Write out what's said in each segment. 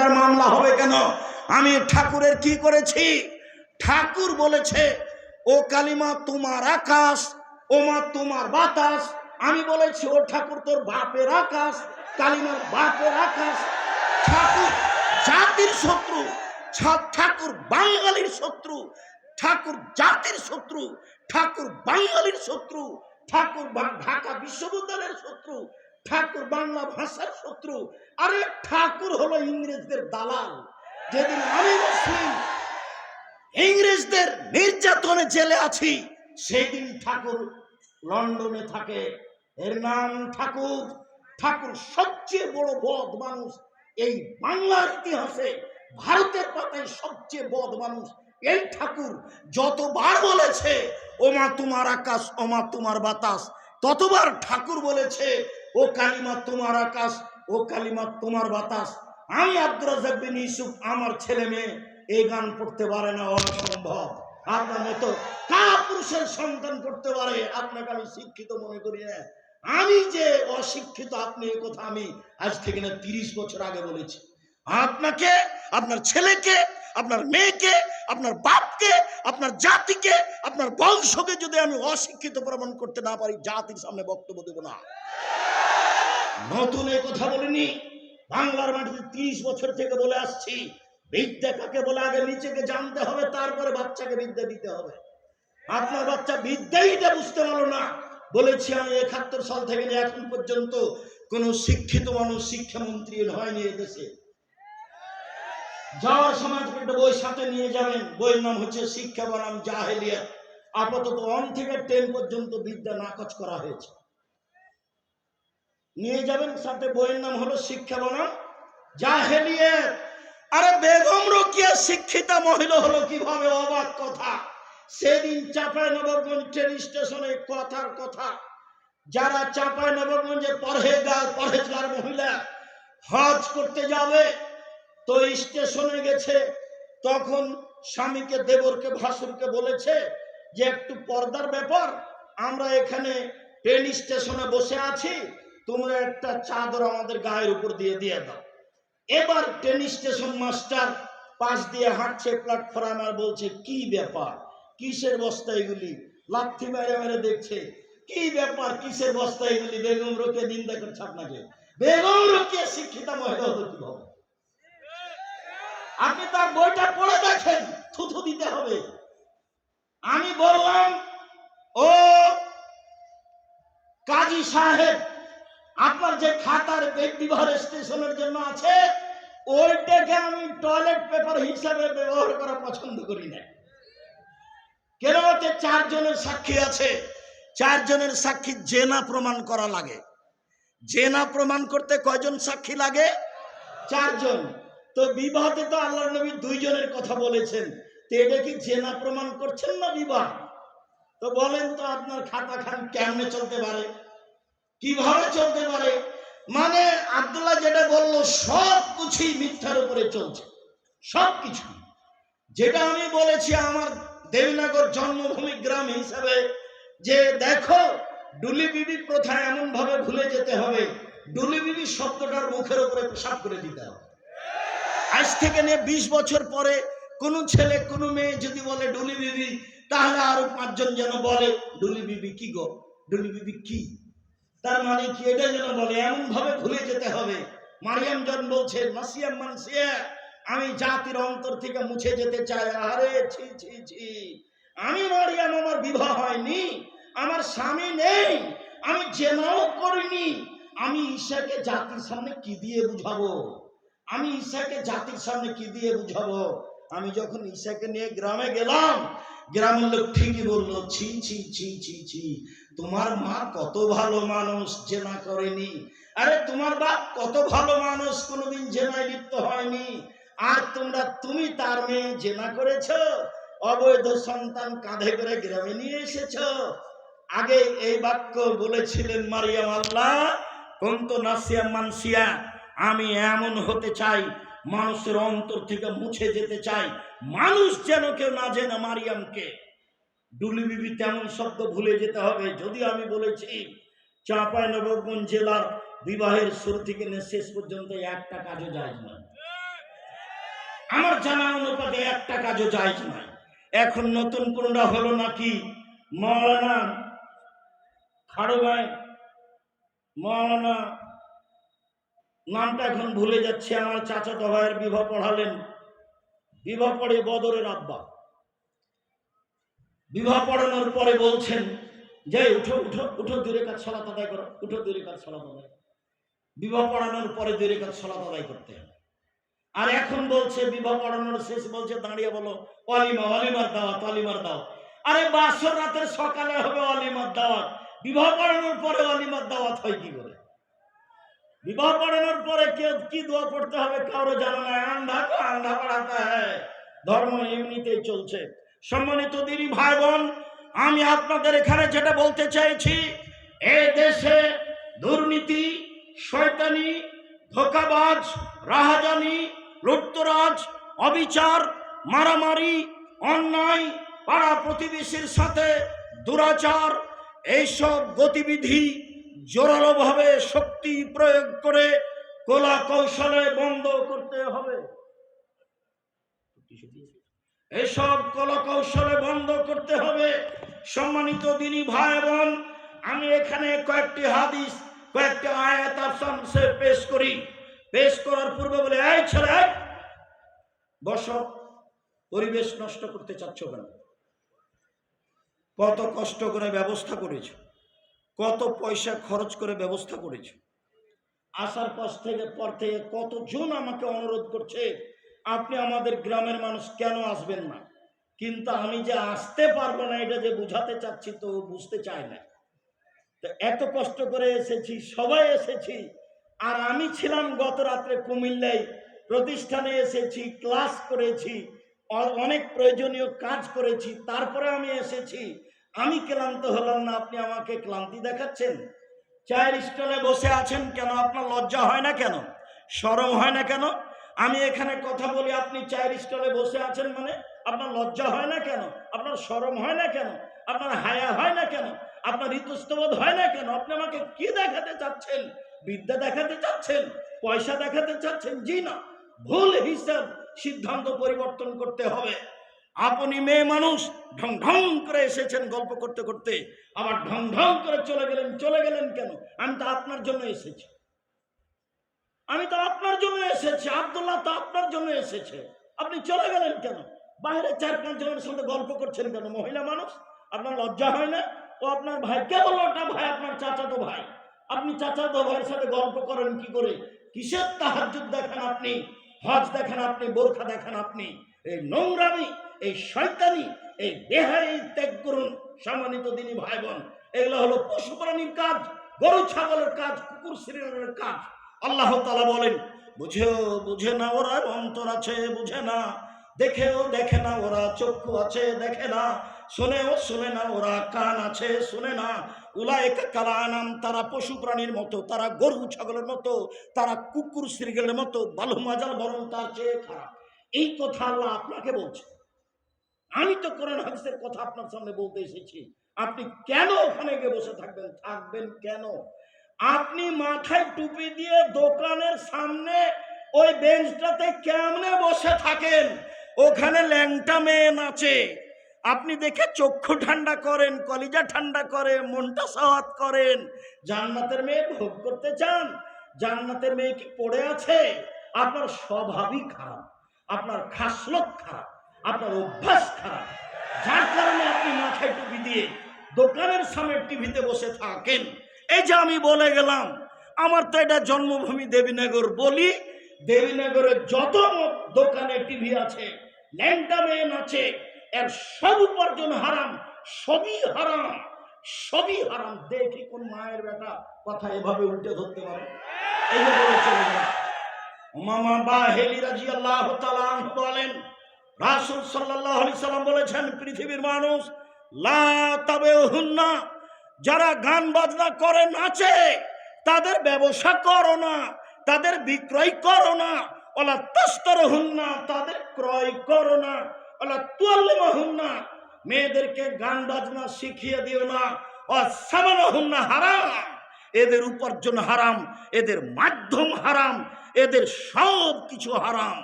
টাকার মামলা হবে কেন? আমি ঠাকুরের কি করেছি? ঠাকুর বলেছে, ও কালিমা তোমার আকাশ, ও মা তোমার বাতাস। আমি বলেছি, ও ঠাকুর তোর বাপের আকাশ, কালিমার বাপের আকাশ। ঠাকুর জাতির শত্রু ঠাকুর বাঙালির শত্রু, ঠাকুর জাতির শত্রু, ঠাকুর বাঙালির শত্রু, ঠাকুর ঢাকা বিশ্ববিদ্যালয়ের শত্রু ঠাকুর বাংলা ভাষার শত্রু। আরে ঠাকুর হলো ইংরেজদের দালাল। যেদিন আমি মুসলিম, ইংরেজদের নির্যাতনে জেলে আছি সেই দিন ঠাকুর লন্ডনে থাকে। এর নাম ঠাকুর। ঠাকুর সবচেয়ে বড় বদ মানুষ। এই বাংলার ইতিহাসে ভারতের পাতায় সবচেয়ে বদ মানুষ এই ঠাকুর। যতবার বলেছে, ওমা তোমার আকাশ, ওমা তোমার বাতাস, ততবার ঠাকুর বলেছে ও কালিমা তোমার আকাশ, ও কালিমা তোমার বাতাস। আমি আব্দুর রাজাক বিন ইউসুফ, আমার ছেলে মেয়ে, এই গান পড়তে পারে না অসম্ভব আপনার মতো কা পুরুষের সন্তান করতে পারে, আপনাকে আমি শিক্ষিত মনে করি না। আমি যে অশিক্ষিত, আপনি এই কথা আমি আজ থেকে না তিরিশ বছর আগে বলেছি। আপনাকে, আপনার ছেলেকে, আপনার মেয়েকে, আপনার বাপকে, আপনার জাতিকে, আপনার বংশকে যদি আমি অশিক্ষিত প্রমাণ করতে না পারি, জাতির সামনে বক্তব্য দেব না। নতুন এই কথা বলিনি। বাংলার মাটিতে তিরিশ বছর থেকে বলে আসছি, বিদ্যা কাকে বলে আগে নিচেকে জানতে হবে, তারপরে বাচ্চাকে বিদ্যা দিতে হবে। আপনার বাচ্চা বিদ্যাই এটা বুঝতে পারল না। বলেছি আমি একাত্তর সাল থেকে এখন পর্যন্ত কোন শিক্ষিত মানুষ, শিক্ষামন্ত্রী হয়নি দেশে। যাওয়ার সময় একটা বই সাথে নিয়ে যাবেন। বইয়ের নাম হচ্ছে শিক্ষা বনাম জাহেলিয়া আপাতত ওয়ান থেকে টেন পর্যন্ত বিদ্যা নাকচ করা হয়েছে। নিয়ে যাবেন। সাথে বইয়ের নাম হলো শিক্ষা বনাম জাহেলিয়া আরে বেগম রোকিয়া শিক্ষিতা মহিলা হলো কীভাবে অবাক কথা। সেদিন চাপাই নবাবগঞ্জ ট্রেন স্টেশনে কথার কথা। যারা চাপাই নবাবগঞ্জে পরহেগার পরহেজগার মহিলা হজ করতে যাবে, তো স্টেশনে গেছে। তখন স্বামীকে, দেবরকে, ভাসুরকে বলেছে যে, একটু পর্দার ব্যাপার, আমরা এখানে ট্রেন স্টেশনে বসে আছি। তোমরা একটা চাদর আমাদের গায়ের উপর দিয়ে দিয়ে দাও। এবার ট্রেন স্টেশন মাস্টার পাশ দিয়ে হাঁটছে প্ল্যাটফর্ম আর বলছে, কি ব্যাপার? কিসের বস্তা এগুলি? লাথি মেরে মেরে দেখছে। কি ব্যাপার? কিসের বস্তা এগুলি? বেগম রোকে নিন্দা করছে আপনাকে। বেগম রোকে শিক্ষিতা মহিলা হতো কীভাবে আপনি তার বইটা পড়ে দেখেন, থুথু দিতে হবে। আমি বললাম, ও কাজী সাহেব আপনার যে খাতার ব্যক্তিভার স্টেশনের জন্য আছে, ওইটাকে আমি টয়লেট পেপার হিসাবে ব্যবহার করা পছন্দ করি না। কেন ওতে চারজনের সাক্ষী আছে? চারজনের সাক্ষী জেনা প্রমাণ করা লাগে। জেনা প্রমাণ করতে কয়জন সাক্ষী লাগে? চারজন। তো বিবাহতে তো আল্লাহ নবী দুইজনের কথা বলেছেন। তো এটা কি জেনা প্রমাণ করছেন না বিবাহ? তো বলেন তো আপনার খাতা খান কেমনে চলতে পারে? কীভাবে চলতে পারে? মানে আব্দুল্লাহ যেটা বলল, সব কিছুই মিথ্যার উপরে চলছে। সব কিছু। যেটা আমি বলেছি, আমার দেবনগর জন্মভূমি গ্রাম হিসাবে, যে দেখো, ডুলি বিবি প্রথা এমন ভাবে ভুলে যেতে হবে। ডুলি বিবি শব্দটার মুখের উপরে পেশাব করে দিতে হবে। আজ থেকে নিয়ে বিশ বছর পরে কোন ছেলে, কোন মেয়ে যদি বলে ডুলি বিবি, তাহলে আরও পাঁচজন যেন বলে, ডুলি বিবি কি গো? ডুলি বিবি কি? তার মানে কি? এটা যেন বলে এমন ভাবে ভুলে যেতে হবে। মারিয়াম জন বলছে, মাসিয়াম, মানসিয়া, আমি জাতির অন্তর থেকে মুছে যেতে চাই। আরে, ছি ছি ছি। আমি মারিয়াম, আমার বিবাহ হয়নি, আমার স্বামী নেই, আমি জেনাও করিনি। আমি ঈশাকে জাতির সামনে কি দিয়ে বুঝাবো? আমি ঈশাকে জাতির সামনে কি দিয়ে বুঝাবো? আমি যখন ঈশাকে নিয়ে গ্রামে গেলাম গ্রামের লোক ঠিকই বলল, ছি ছি ছি ছি ছি, তোমার মা কত ভালো মানুষ জেনা করেনি? আরে, তোমার বাপ কত ভালো মানুষ, কোনোদিন জেনায় লিপ্ত হয়নি। আর তোমরা, তুমি তার মেয়ে জেনা করেছ, অবৈধ সন্তান কাঁধে করে গ্রামে নিয়ে এসেছ। আগে এই বাক্য বলেছিলেন মারিয়াম, আল্লাহ, কন্ত নাসিয়া মানসিয়া, আমি এমন হতে চাই, মানুষের অন্তর থেকে মুছে যেতে চাই মানুষ যেন কেউ না জেনে মারিয়ামকে। ডুলি বিবি তেমন শব্দ ভুলে যেতে হবে। যদিও আমি বলেছি, চাঁপাই নবগঞ্জ জেলার বিবাহের শুরু থেকে শেষ পর্যন্ত একটা কাজও যায় না আমার জানা অনুপাতে একটা কাজও যায় না এখন নতুন কোনটা হলো নাকি মৌলানা খাড়ুবাই? মৌলানা নামটা এখন ভুলে যাচ্ছে। আমার চাচাতো ভাইয়ের বিবাহ পড়ালেন। বিবাহ পড়ে বদরের আব্বা। বিবাহ পড়ানোর পরে বলছেন যে উঠো উঠো উঠো দূরে কাজ সলাত আদায় করো, উঠো দূরে কাজ সলাত আদায় বিবাহ পড়ানোর পরে দূরে কাজ সলাত আদায় করতে হবে। আর এখন বলছে, বিবাহ পড়ানোর শেষ বলছে, দাঁড়িয়ে বলো অলিমা অলিমার দাওয়াত অলিমার দাওয়াত। আরে বাসর রাতের সকালে হবে অলিমার দাওয়াত। বিবাহ পড়ানোর পরে অলিমার দাওয়াত হয় কি করে? বিবাহ পড়ানোর পরে কে কি দোয়া পড়তে হবে? কারও জানা নাই আন্ধা আন্ধা পড়াতে ধর্ম এমনিতেই চলছে। সম্মানিত দিদি ভাই বোন আমি আপনাদের এখানে যেটা বলতে চাইছি, এ দেশে দুর্নীতি, শয়তানি, ধোকাবাজ, রাহাজানি, লুটতরাজ, অবিচার, মারামারি, অন্যায়, পাড়া প্রতিবেশীর সাথে দুরাচার, এইসব গতিবিধি জোরালোভাবে শক্তি প্রয়োগ করে কলা কৌশলে বন্ধ করতে হবে। এসব কলা কৌশলে বন্ধ করতে হবে। সম্মানিত দিনী ভাই বোন, আমি এখানে কয়েকটি হাদিস, কয়েকটি আয়াত আসামসে পেশ করি। পেশ করার পূর্বে বলে, এই ছেলে, বস। পরিবেশ নষ্ট করতে চাচ্ছ কেন? কত কষ্ট করে ব্যবস্থা করেছ। কত পয়সা খরচ করে ব্যবস্থা করেছ। আসার পর থেকে পর থেকে কতজন আমাকে অনুরোধ করছে, আপনি আমাদের গ্রামের মানুষ কেন আসবেন না? কিন্তু আমি যে আসতে পারব না, এটা যে বুঝাতে চাচ্ছি তো বুঝতে চায় না। তো এত কষ্ট করে এসেছি, সবাই এসেছি। আর আমি ছিলাম গত রাত্রে কুমিল্লায়, প্রতিষ্ঠানে এসেছি, ক্লাস করেছি অনেক প্রয়োজনীয় কাজ করেছি, তারপরে আমি এসেছি। আমি ক্লান্ত হলাম না, আপনি আমাকে ক্লান্তি দেখাচ্ছেন? চায়ের স্টলে বসে আছেন কেন? আপনার লজ্জা হয় না কেন? সরম হয় না কেন? আমি এখানে কথা বলি, আপনি চায়ের স্টলে বসে আছেন মানে আপনার লজ্জা হয় না কেন? আপনার সরম হয় না কেন? আপনার হায়া হয় না কেন? আপনার ইতস্তবোধ হয় না কেন? আপনি আমাকে কি দেখাতে চাচ্ছেন? বিদ্যা দেখাতে চাচ্ছেন? পয়সা দেখাতে চাচ্ছেন? জি না। ভুল হিসাব সিদ্ধান্ত পরিবর্তন করতে হবে। আপনি মেয়ে মানুষ, ঢং ঢং করে এসেছেন গল্প করতে করতে। আবার ঢং ঢং করে চলে গেলেন চলে গেলেন কেন? আমি তো আপনার জন্য এসেছি। আমি তো আপনার জন্য এসেছি, আবদুল্লাহ তো আপনার জন্য এসেছে। আপনি চলে গেলেন কেন? বাইরে চার পাঁচ জনের সঙ্গে গল্প করছেন কেন? মহিলা মানুষ, আপনার লজ্জা হয় না? ও আপনার ভাই, কে বলল ওটা ভাই? আপনার চাচাতো ভাই। আপনি চাচাতো ভাইয়ের সাথে গল্প করেন কি করে? কিসের তাহাজুদ দেখেন আপনি? হজ দেখেন আপনি? বোরখা দেখেন আপনি? এই নোংরামি এই শয়তানি, এই দেহাই ত্যাগ করুন সম্মানিত দিনী ভাই বোন এগুলো হলো পশু প্রাণীর কাজ, গরু ছাগলের কাজ, কুকুর শ্রীরের কাজ। আল্লাহ তালা বলেন, বুঝেও বুঝে না ওরা অন্তর আছে, বুঝে না। দেখেও দেখে না ওরা চক্ষু আছে, দেখে না। শোনেও শোনে না ওরা কান আছে, শোনে না। উলায়ক কালানাম, তারা পশু প্রাণীর মতো, তারা গরু ছাগলের মতো, তারা কুকুর শ্রীগেলের মতো, বালু মাজাল বরং তার চেয়ে খারাপ। এই কথা আল্লাহ আপনাকে বলছে। আমি তো কোরআন হাদিসের কথা আপনার সামনে বলতে এসেছি। আপনি কেন ওখানে গিয়ে বসে থাকবেন? থাকবেন কেন? আপনি মাথায় টুপি দিয়ে দোকানের সামনে ওই বেঞ্চটাতে কেমনে বসে থাকেন? ওখানে ল্যাংটা মেয়ে নাচে। আপনি দেখে চক্ষু ঠান্ডা করেন, কলিজা ঠান্ডা করে মনটা সাওয়াত করেন। জান্নাতের মেয়ে ভোগ করতে চান? জান্নাতের মেয়ে কি পড়ে আছে? আপনার স্বভাবই খারাপ, আপনার খাসলত খারাপ। আপনার অভ্যাস খারাপ। যার কারণে আপনি মাথায় টুপি দিয়ে দোকানের সামনে টিভিতে বসে থাকেন। এই যে আমি বলে গেলাম, আমার তো এটা জন্মভূমি দেবীনগর বলি। দেবীনগরের যত দোকানে টিভি আছে ল্যাংটা আছে, এর সব উপার্জন হারাম, সবই হারাম সবই হারাম। দেখি কোন মায়ের বেটা কথা এভাবে উল্টে ধরতে পারে। এই যে বলে চলে গেল মামা বা হেলি রাজি আল্লাহ বলেন রাসুল সাল্লাহ আলি সাল্লাম বলেছেন, পৃথিবীর মানুষ লা তবে হুন্না যারা গান বাজনা করে, নাচে, তাদের ব্যবসা করো না, তাদের বিক্রয় করো না ওলা তস্তর হুন্না তাদের ক্রয় করো না ওলা তুয়াল্লিমা হুন্না মেয়েদেরকে গান বাজনা শিখিয়ে দিও না, ও সামানা হুন্না হারাম, এদের উপার্জন হারাম, এদের মাধ্যম হারাম, এদের সব কিছু হারাম।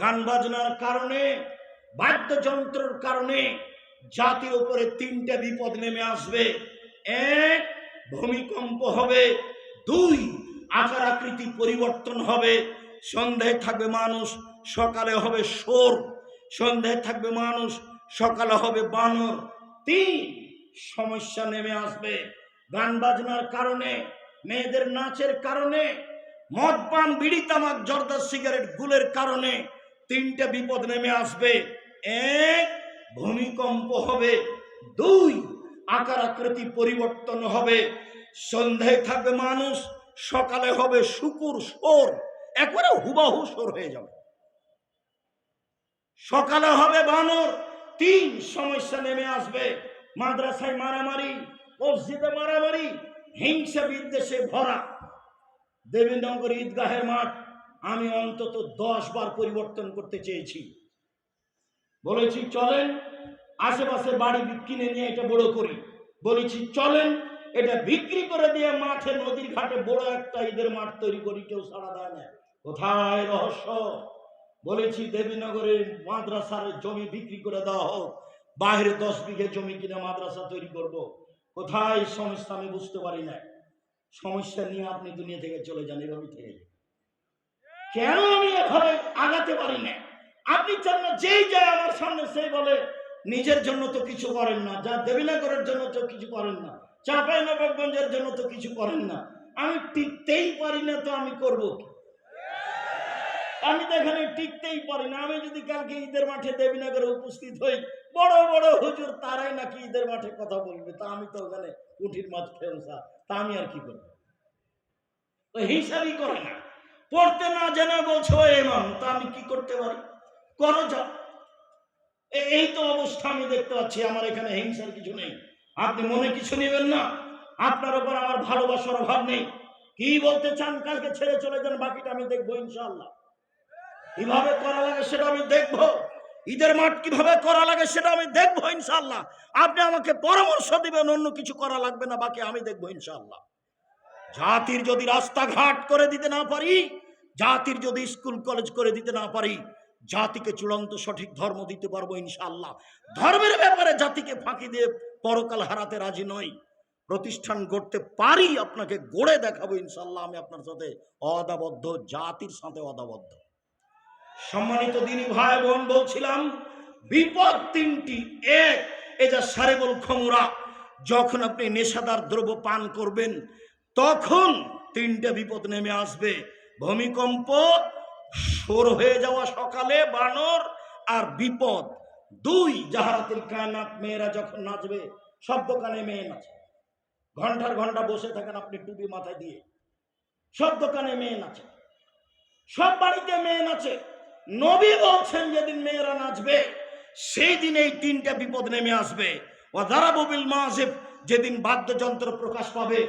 গান বাজনার কারণে বাদ্যযন্ত্রের কারণে জাতির উপরে তিনটে বিপদ নেমে আসবে। এক, ভূমিকম্প হবে। দুই, আকার আকৃতি পরিবর্তন হবে। সন্ধ্যায় থাকবে মানুষ, সকালে হবে সোর সন্ধ্যায় থাকবে মানুষ, সকালে হবে বানর। তিন, সমস্যা নেমে আসবে। গান বাজনার কারণে, মেয়েদের নাচের কারণে, মদ, পান, বিড়ি, তামাক, জর্দা, সিগারেট, গুলের কারণে তিনটে বিপদ নেমে আসবে। এক ভূমিকম্প হবে, দুই আকার আকৃতি পরিবর্তন হবে। সন্ধ্যায় থাকবে মানুষ, সকালে হবে শুকুর সোর একবারে হুবাহু সোর হয়ে যাবে। সকালে হবে বানর, তিন সমস্যা নেমে আসবে। মাদ্রাসায় মারামারি, মসজিদে মারামারি, হিংসা বিদ্বেষে ভরা। দেবীনগর ঈদগাহের মাঠ, আমি অন্তত দশ বার পরিবর্তন করতে চেয়েছি। বলেছি, চলেন, আশেপাশে বাড়ি কিনে নিয়ে এটা বড় করি। বলেছি, চলেন, এটা বিক্রি করে দিয়ে মাঠে, নদীর ঘাটে বড় একটা ঈদের মাঠ তৈরি করি, কেউ সাড়া দেয় না। কোথায় রহস্য? বলেছি, দেবীনগরের মাদ্রাসার জমি বিক্রি করে দেওয়া হোক বাইরে দশ বিঘে জমি কিনে মাদ্রাসা তৈরি করব। কোথায় সমস্যা আমি বুঝতে পারি না। সমস্যা নিয়ে আপনি দুনিয়া থেকে চলে যান এভাবে থেকে। কেন আমি এভাবে আগাতে পারি না? আপনি চান না যেই যায় আমার সামনে, সেই বলে, নিজের জন্য তো কিছু করেন না, যা দেবীনগরের জন্য তো কিছু করেন না, চাপাই নবাবগঞ্জের জন্য তো কিছু করেন না। আমি টিকতেই পারি না তো আমি করব আমি তো এখানে টিকতেই পারি না। আমি যদি কালকে ঈদের মাঠে দেবীনগরে উপস্থিত হই, বড় বড় হুজুর তারাই নাকি ঈদের মাঠে কথা বলবে, তা আমি তো ওখানে কুঠির মাছ ফেলসা তা আমি আর কি করব? হিসাবই করে না। পড়তে না জেনে বলছো এমাম তা আমি কি করতে পারি? এই তো অবস্থা, আমি দেখতে পাচ্ছি, আমার এখানে হিংসার কিছু নেই। আপনি মনে কিছু নেবেন না? আপনার উপর আমার ভালোবাসার অভাব নেই। কি বলতে চান? কালকে ছেড়ে চলে যান, বাকিটা আমি দেখব ইনশাল্লাহ কীভাবে করা লাগে সেটা আমি দেখব। ঈদের মাঠ কীভাবে করা লাগে সেটা আমি দেখব ইনশাল্লাহ আপনি আমাকে পরামর্শ দিবেন, অন্য কিছু করা লাগবে না, বাকি আমি দেখব ইনশাল্লাহ জাতির যদি রাস্তাঘাট করে দিতে না পারি, জাতির যদি স্কুল, কলেজ করে দিতে না পারি জাতিকে চূড়ান্ত সঠিক ধর্ম দিতে পারব ইনশাআল্লাহ। ধর্মের ব্যাপারে জাতিকে ফাঁকি দিয়ে পরকাল হারাতে রাজি নই। প্রতিষ্ঠান গড়তে পারি, আপনাকে গড়ে দেখাবো ইনশাল্লাহ আমি আপনার সাথে অদাবদ্ধ জাতির সাথে অদাবদ্ধ সম্মানিত দিনী ভাই বোন, বলছিলাম, বিপদ তিনটি। এক এ যা সারেবল খমুরা, যখন আপনি নেশাদার দ্রব্য পান করবেন, তখন তিনটে বিপদ নেমে আসবে। ভূমিকম্প সোর হয়ে যাওয়া সকালে বানর আর বিপদ। দুই জাহারাতিল কায়নাত মেয়েরা যখন নাচবে সব দোকানে মেয়ে নাচে। ঘণ্টার ঘণ্টা বসে থাকেন আপনি টুপি মাথায় দিয়ে। সব দোকানে মেয়ে নাচে। সব বাড়িতে মেয়ে নাচে। নবী বলছেন, যেদিন মেয়েরা নাচবে, সেই দিন এই তিনটা বিপদ নেমে আসবে। ও দারাবুবিল মাসিফ যেদিন বাদ্যযন্ত্র প্রকাশ পাবে